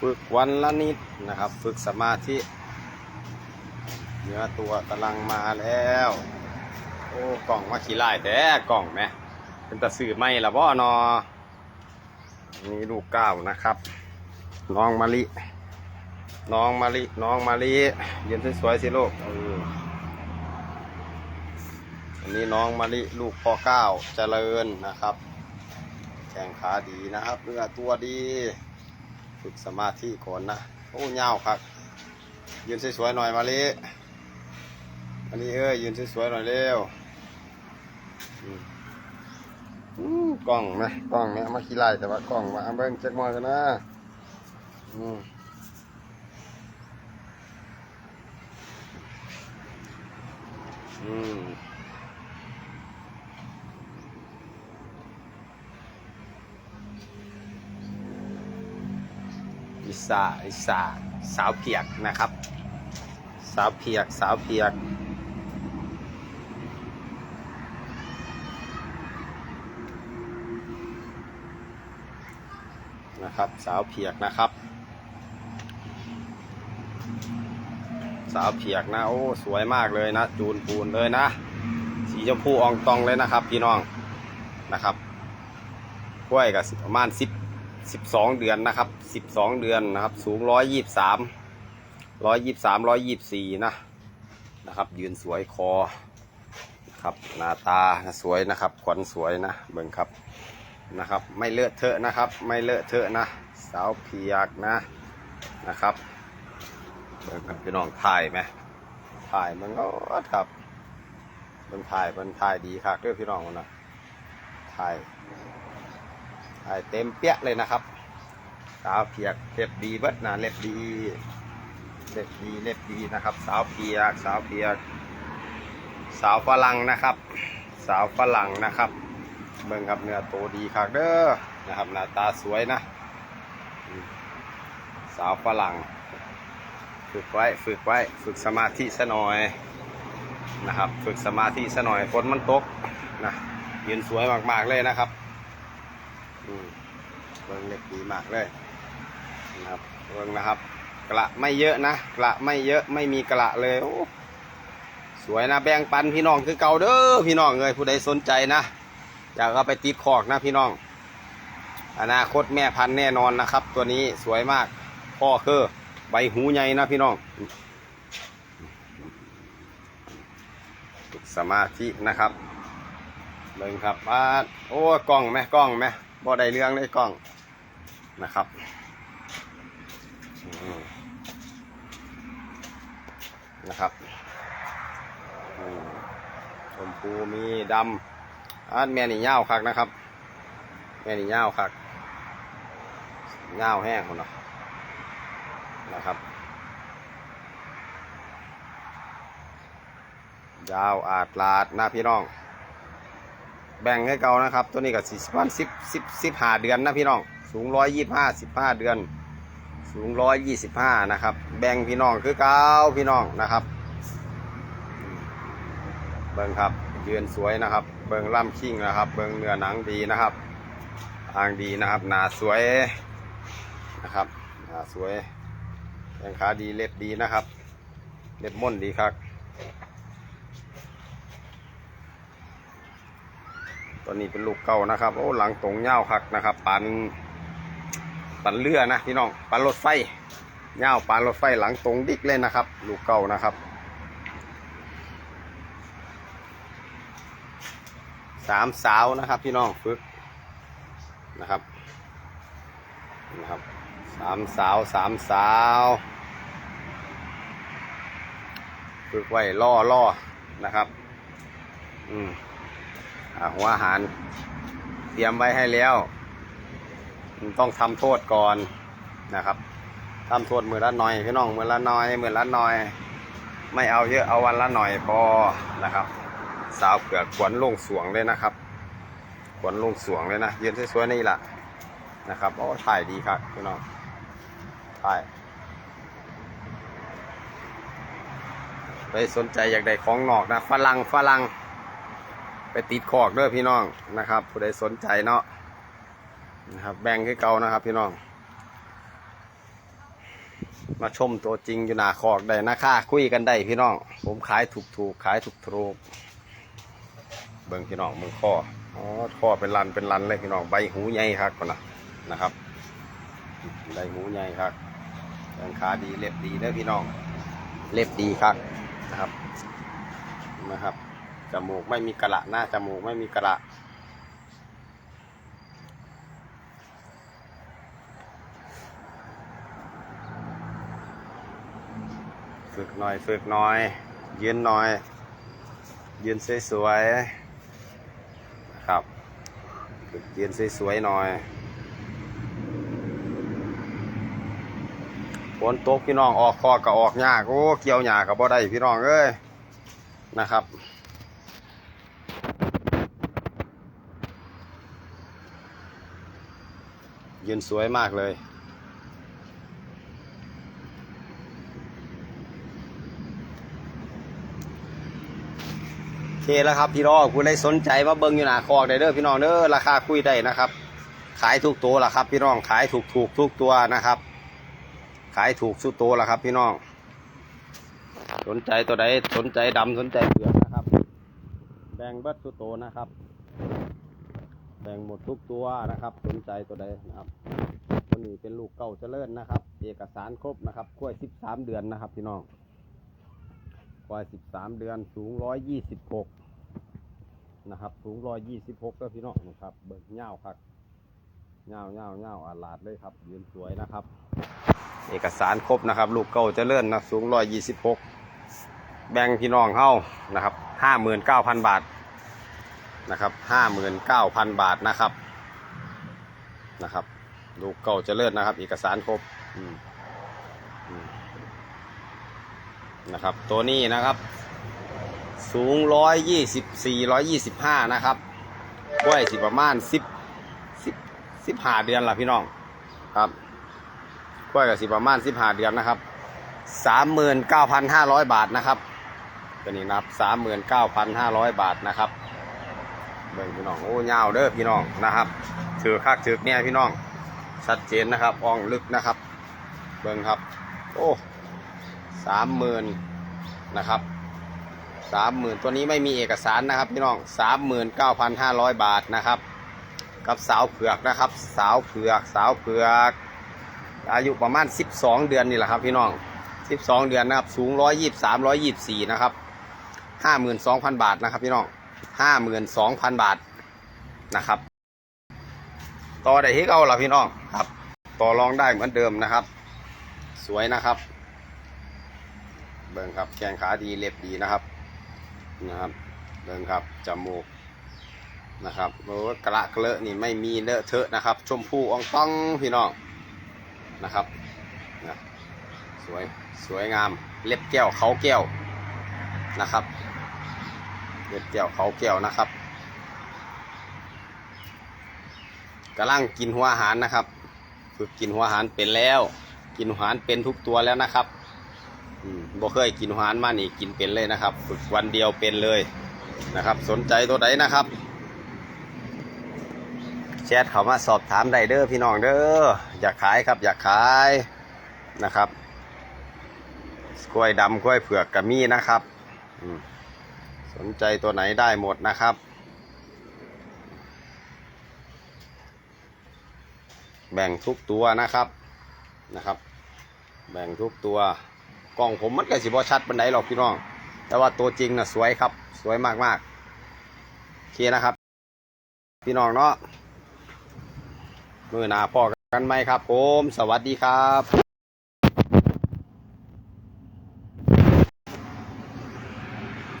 ฝึกวันละนิดนะครับ ฝึกสมาธิเนื้อตัวกำลังมาแล้ว โอ้กล่องมาขี่ไล่แต่กล่องไหมเป็นตะสื่อไม่ละบ่อนอนี่ลูกเก้านะครับ น้องมะลิ น้องมะลิ น้องมะลิยืนสวยๆสิลูกอออันนี้น้องมะลิลูกพ่อเก้าเจริญนะครับ แข้งขาดีนะครับเนื้อตัวดี ฝึกสมาธิก่อนนะ โอ้เงาวครับ ยืนสวยๆหน่อยมาลิมาลิเอ้ยยืนสวยๆหน่อยเร็วอืมกล้องไหมกล้องเนี่ยมาขี้ไล่แต่ว่ากล้องมาเบิ้งเช็คมอยกันนะอืมอืม อิ สาอิสาสาวเพียกนะครับ สาวเพียกสาวเพียก นะครับ สาวเพียกนะครับ สาวเพียกนะโอ้สวยมากเลยนะ จูนปูนเลยนะ สีชมพูอองตองเลยนะครับ พี่น้องนะครับกล้วยกับประมาณสิบ สิบสองเดือนนะครับสิบสองเดือนนะครับ สูงร้อยยี่สามร้อยยี่สามร้อยยี่สี่นะนะครับ ยืนสวยคอนะครับหน้าตาสวยนะครับขวัญสวยนะเบิ่งครับนะครับ ไม่เลอะเทอะนะครับ ไม่เลอะเทอะนะ สาวเพียกนะนะครับเบิ่งครับพี่น้องถ่ายไหมถ่ายมันก็ครับมันถ่ายมันถ่ายดีครับเด้อพี่น้องนะถ่าย ถ่ายเต็มเปี้ยเลยนะครับสาวเพียกเล็บดีเบิดนะเล็บดีเล็บดีเล็บดีนะครับ สาวเพียก สาวเพียก สาวฝรั่งนะครับ สาวฝรั่งนะครับเบิ่งครับเนื้อโตดีคักเด้อนะครับหน้าตาสวยนะ สาวฝรั่ง ฝึกไว้ฝึกไว้ฝึกสมาธิซะหน่อยนะครับ ฝึกสมาธิซะหน่อยฝนมันตกนะยืนสวยมากๆเลยนะครับ เบิ้งเล็กดีมากเลยนะครับเบิ้งนะครับกระไม่เยอะนะกระไม่เยอะไม่มีกระเลยสวยนะแบ่งปันพี่น้องคือเก่าเด้อพี่น้องเลยผู้ใดสนใจนะอยากเอาไปติดคอกนะพี่น้อง อนาคตแม่พันธุ์แน่นอนนะครับ ตัวนี้สวยมากพ่อคือใบหูใหญ่นะพี่น้องฝึกสมาธินะครับเบิ่งครับอ่าโอ้กล้องไหมกล้องไหมบ่ได้เรื่องเลยกล้อง นะครับนะครับชมพูมีดำอ่าแม่นี่ยาวคักนะครับ แม่นี่ยาวคักยาวแห้งคนเนาะนะครับ ยาวอาดลาดหน้าพี่น้อง แบ่งให้เก่านะครับ ตัวนี้ก็สี่สิบวันสิบสิบสิบห้าเดือนนะพี่น้อง สูงร้อยยี่ห้าสิบห้าเดือน สูงร้อยยี่สิบห้านะครับ แบ่งพี่น้องคือเก่าพี่น้องนะครับ เบิ้งครับยืนสวยนะครับ เบิ้งล่ำคิงนะครับ เบิ้งเนื้อหนังดีนะครับทางดีนะครับ หนาสวยนะครับ หนาสวยแข้งขาดีเล็บดีนะครับ เล็บม่นดีครับตัวนี้เป็นลูกเก่านะครับ โอ้หลังตรงเง่าคักนะครับปัน ปันเรือนะพี่น้องปันรถไฟเงาวปันรถไฟหลังตรงดิกเลยนะครับ ลูกเก่านะครับสามสาวนะครับพี่น้องฝึกนะครับนะครับสามสาวสามสาวฝึกไว้ล่อล่อนะครับ อืมหัวอาหาร เตรียมไว้ให้แล้ว ต้องทำโทษก่อนนะครับทำโทษมือละหน่อยพี่น้องมือละหน่อยมือละหน่อย ไม่เอาเยอะเอาวันละหน่อยพอนะครับ สาวเผือกขวนลงสวงเลยนะครับขวนลงสวงเลยนะยืนสวยๆนี่แหละนะครับโอ้ถ่ายดีครับพี่น้องถ่ายไปสนใจอยากได้ของนอกนะฝรั่งฝรั่งไปติดคอกเด้อพี่น้องนะครับผู้ใดสนใจเนาะ นะครับ แบ่งให้เก่านะครับ พี่น้อง มาชมตัวจริงอยู่หน้าคอกได้นะค่าคุยกันได้พี่น้อง ผมขายถูกถูกๆขายถูกถูกๆเบิ่งพี่น้องเบิ่งข้ออ๋อข้อเป็นลันเป็นลันเลยพี่น้องใบหูใหญ่ครับก่อนนะนะครับใบหูใหญ่ครับแขนขาดีเล็บดีเด้พี่น้อง เล็บดีครับนะครับนะครับจมูกไม่มีกระละหน้าจมูกไม่มีกระละ ฝึกหน่อย ฝึกหน่อย ยืนหน่อย ยืนสวยๆนะครับ ฝึกยืนสวยๆหน่อยฝนตกพี่น้องออกคอก็ออกยากโอ้เกี่ยวหยากับบ่ได้พี่น้องเอ้ยนะครับยืนสวยมากเลย เคแล้วครับพี่น้องคุณได้สนใจมาเบิ้งอยู่หนาคอกได้เด้อพี่น้องเด้อราคาคุยได้นะครับ ขายถูกตัวละครับ พี่น้องขายถูกถูกทุกตัวนะครับ ขายถูกสุดตัวละครับ พี่น้อง สนใจตัวใดสนใจดำสนใจเผือกนะครับแบ่งเบิดสุดตัวนะครับแบ่งหมดทุกตัวนะครับ สนใจตัวใดนะครับตัวนี้เป็นลูกเก่าเจริญนะครับ เอกสารครบนะครับกล้วยสิบสามเดือนนะครับ พี่น้องควยสิบสามเดือนสูงร้อยยี่สิบหก นะครับสูงร้อยยี่สิบหกก็พี่น้องนะครับ เบิกเงาครับเงาเงาเงาอาลาดเลยครับยืนสวยนะครับ เอกสารครบนะครับ ลูกเก่าจะเจริญนนะสูงร้อยยี่สิบหกแบ่งพี่น้องเข้านะครับห้าหมื่นเก้าพันบาทนะครับห้าหมื่นเก้าพันบาทนะครับนะครับ ลูกเก่าจะเจริญนนะครับ เอกสารครบอืมนะครับ ตัวนี้นะครับ สูงร้อยยี่สิบสี่ร้อยยี่สิบห้านะครับกล้วยสิประมาณสิบสิบสิบห้าเดือนละพี่น้องครับกล้วยกับสิประมาณสิบห้าเดือนนะครับสามหมื่นเก้าพันห้าร้อยบาทนะครับตัวนี้นับสามหมื่นเก้าพันห้าร้อยบาทนะครับเบิ่งพี่น้องโอ้ยาวเด้อพี่น้องนะครับถือคักถือเนี่ยพี่น้องชัดเจนนะครับอ่องลึกนะครับ เบิ่งครับ โอ้สามหมื่นนะครับ สามหมื่นตัวนี้ไม่มีเอกสารนะครับพี่น้องสามหมื่นเก้าพันห้าร้อยบาทนะครับ กับสาวเผือกนะครับ สาวเผือก สาวเผือก อายุประมาณสิบสองเดือนนี่แหละครับพี่น้องสิบสองเดือนนะครับ สูงร้อยยี่สามร้อยยี่สี่นะครับห้าหมื่นสองพันบาทนะครับพี่น้องห้าหมื่นสองพันบาทนะครับ ต่อได้ที่เอาละพี่น้องครับ ต่อรองได้เหมือนเดิมนะครับ สวยนะครับ เบิ่งครับแขงขาดีเล็บดีนะครับ นะครับเบิ่งครับจมูกนะครับโอ้กระเกลอะนี่ไม่มีเลอะเทอะนะครับ ชมพูอ่องต้องพี่น้องนะครับนะสวยสวยงามเล็บแก้วเขาแก้วนะครับ เล็บแก้วเขาแก้วนะครับกำลังกินหัวอาหารนะครับ ฝึกกินหัวอาหารเป็นแล้ว กินหัวอาหารเป็นทุกตัวแล้วนะครับ บ่เคยกินอาหารมานี่กินเป็นเลยนะครับ ฝึกวันเดียวเป็นเลยนะครับ สนใจตัวใดนนะครับแชทเขามาสอบถามได้เด้อพี่น้องเด้ออยากขายครับ อยากขายนะครับกล้วยดำกล้วยเผือกกับมีนะครับสนใจตัวไหนได้หมดนะครับ แบ่งทุกตัวนะครับนะครับ แบ่งทุกตัว กล้องผมมันก็สิบ่ชัดปันไดหรอกพี่น้อง แต่ว่าตัวจริงนะสวยครับ สวยมากๆโอเคนะครับ พี่น้องเนาะมือหนาพอกันไหมครับ ผม สวัสดีครับ